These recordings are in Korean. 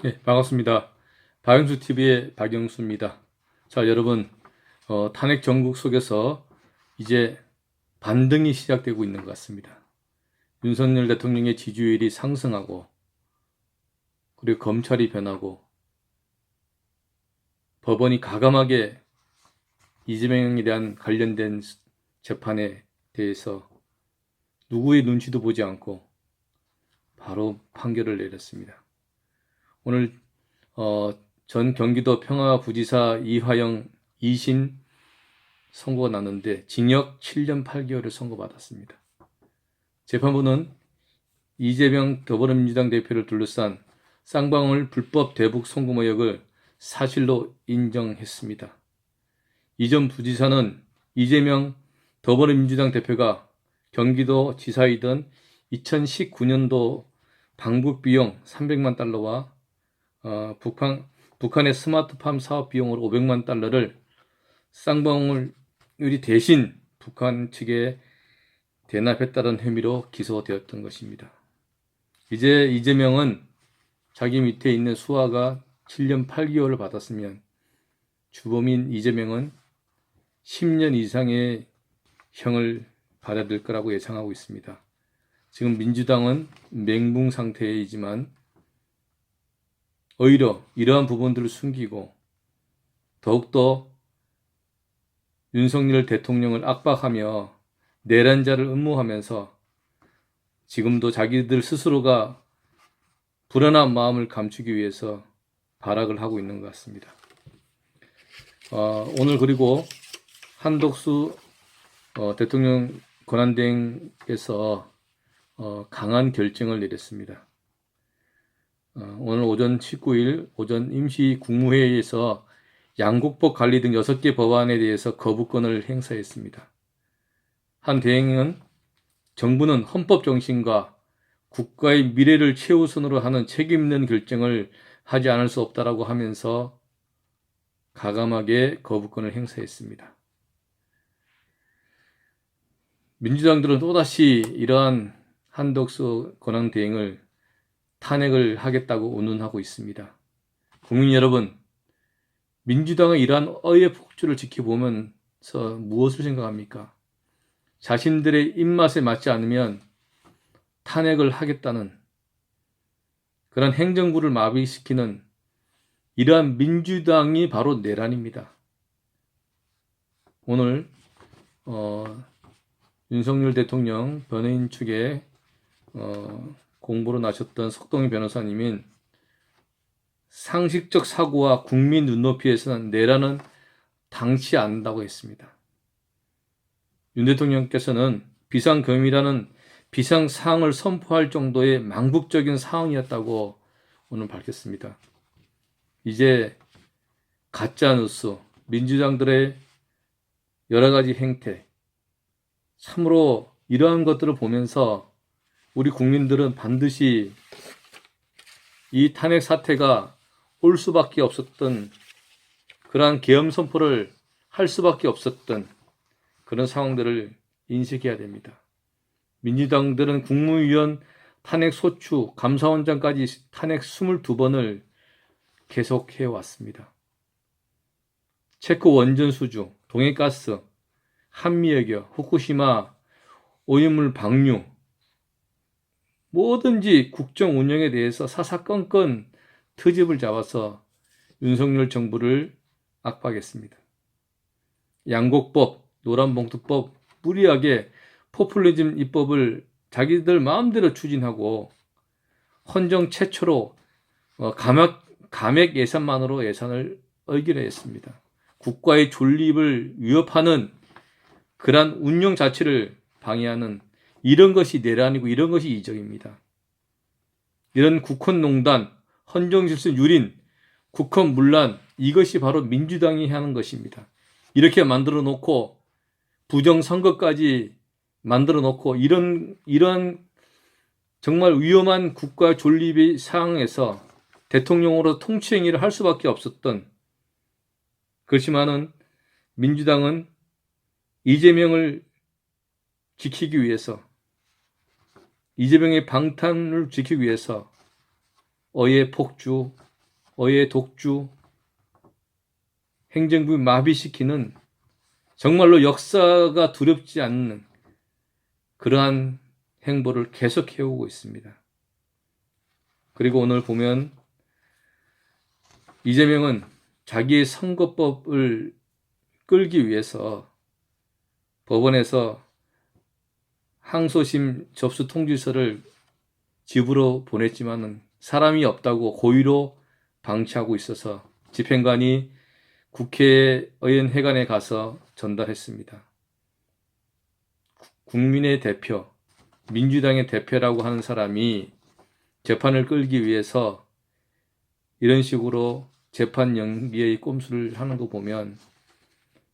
네, 반갑습니다. 박영수 TV의 박영수입니다. 자, 여러분, 어, 탄핵 전국 속에서 이제 반등이 시작되고 있는 것 같습니다. 윤석열 대통령의 지지율이 상승하고, 그리고 검찰이 변하고, 법원이 가감하게 이재명에 대한 관련된 재판에 대해서 누구의 눈치도 보지 않고 바로 판결을 내렸습니다. 오늘 어, 전 경기도 평화부지사 이화영 2심 선고가 났는데 징역 7년 8개월을 선고받았습니다. 재판부는 이재명 더불어민주당 대표를 둘러싼 쌍방울 불법 대북 송금 의혹을 사실로 인정했습니다. 이전 부지사는 이재명 더불어민주당 대표가 경기도 지사이던 2019년도 방북 비용 300만 달러와 어, 북한, 북한의 스마트팜 사업 비용으로 500만 달러를 쌍방울이 대신 북한 측에 대납했다는 혐의로 기소되었던 것입니다. 이제 이재명은 자기 밑에 있는 수하가 7년 8개월을 받았으면 주범인 이재명은 10년 이상의 형을 받아야 될 거라고 예상하고 있습니다. 지금 민주당은 맹붕 상태이지만 오히려 이러한 부분들을 숨기고 더욱더 윤석열 대통령을 압박하며 내란자를 음모하면서 지금도 자기들 스스로가 불안한 마음을 감추기 위해서 발악을 하고 있는 것 같습니다. 어, 오늘 그리고 한덕수 어, 대통령 권한대행에서 어, 강한 결정을 내렸습니다. 어, 오늘 오전 19일 오전 임시 국무회의에서 양국법 관리 등 6개 법안에 대해서 거부권을 행사했습니다. 한 대행은 정부는 헌법 정신과 국가의 미래를 최우선으로 하는 책임 있는 결정을 하지 않을 수 없다라고 하면서 가감하게 거부권을 행사했습니다. 민주당들은 또다시 이러한 한덕수 권한 대행을 탄핵을 하겠다고 운운하고 있습니다. 국민 여러분, 민주당의 이러한 어의 폭주를 지켜보면서 무엇을 생각합니까? 자신들의 입맛에 맞지 않으면 탄핵을 하겠다는 그런 행정부를 마비시키는 이러한 민주당이 바로 내란입니다. 오늘 어, 윤석열 대통령 변호인 측에 어, 공부로 나셨던 석동희 변호사님인 상식적 사고와 국민 눈높이에서는 내란은 당치 않는다고 했습니다. 윤 대통령께서는 비상금이라는 비상사항을 선포할 정도의 망국적인 상황이었다고 오늘 밝혔습니다. 이제 가짜뉴스, 민주당들의 여러 가지 행태, 참으로 이러한 것들을 보면서 우리 국민들은 반드시 이 탄핵 사태가 올 수밖에 없었던 그러한 계엄 선포를 할 수밖에 없었던 그런 상황들을 인식해야 됩니다. 민주당들은 국무위원 탄핵 소추, 감사원장까지 탄핵 22번을 계속해 왔습니다. 체코 원전 수주, 동해가스, 한미해교, 후쿠시마, 오염물 방류, 뭐든지 국정 운영에 대해서 사사건건 트집을 잡아서 윤석열 정부를 압박했습니다. 양곡법, 노란봉투법, 무리하게 포퓰리즘 입법을 자기들 마음대로 추진하고 헌정 최초로 어, 감액, 감액 예산만으로 예산을 의결했습니다. 국가의 존립을 위협하는 그러한 운영 자체를 방해하는 이런 것이 내란이고 이런 것이 이적입니다. 이런 국헌농단, 헌정질서 유린, 국헌 문란 이것이 바로 민주당이 하는 것입니다. 이렇게 만들어 놓고 부정선거까지 만들어 놓고 이런 이런 정말 위험한 국가 존립의 상황에서 대통령으로 통치행위를 할 수밖에 없었던 그렇지만은 민주당은 이재명을 지키기 위해서 이재명의 방탄을 지키기 위해서 어의 폭주, 어의 독주, 행정부 마비시키는 정말로 역사가 두렵지 않는 그러한 행보를 계속 해오고 있습니다. 그리고 오늘 보면 이재명은 자기의 선거법을 끌기 위해서 법원에서 항소심 접수 통지서를 집으로 보냈지만은 사람이 없다고 고의로 방치하고 있어서 집행관이 국회의원회관에 가서 전달했습니다. 국민의 대표, 민주당의 대표라고 하는 사람이 재판을 끌기 위해서 이런 식으로 재판 연기의 꼼수를 하는 거 보면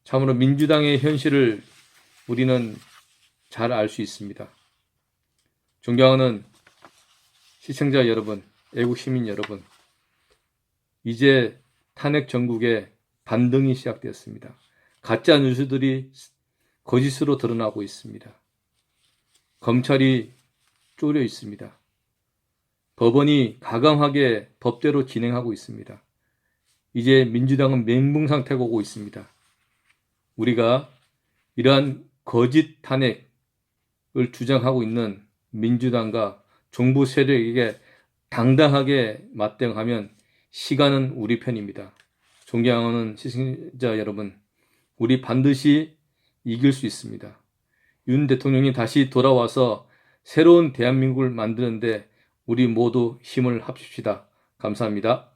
참으로 민주당의 현실을 우리는 잘 알 수 있습니다. 존경하는 시청자 여러분, 애국 시민 여러분, 이제 탄핵 전국에 반등이 시작되었습니다. 가짜 뉴스들이 거짓으로 드러나고 있습니다. 검찰이 쪼려 있습니다. 법원이 가감하게 법대로 진행하고 있습니다. 이제 민주당은 멘붕 상태가 오고 있습니다. 우리가 이러한 거짓 탄핵을 주장하고 있는 민주당과 정부 세력에게 당당하게 맞대응하면 시간은 우리 편입니다. 존경하는 시청자 여러분, 우리 반드시 이길 수 있습니다. 윤 대통령이 다시 돌아와서 새로운 대한민국을 만드는데 우리 모두 힘을 합칩시다. 감사합니다.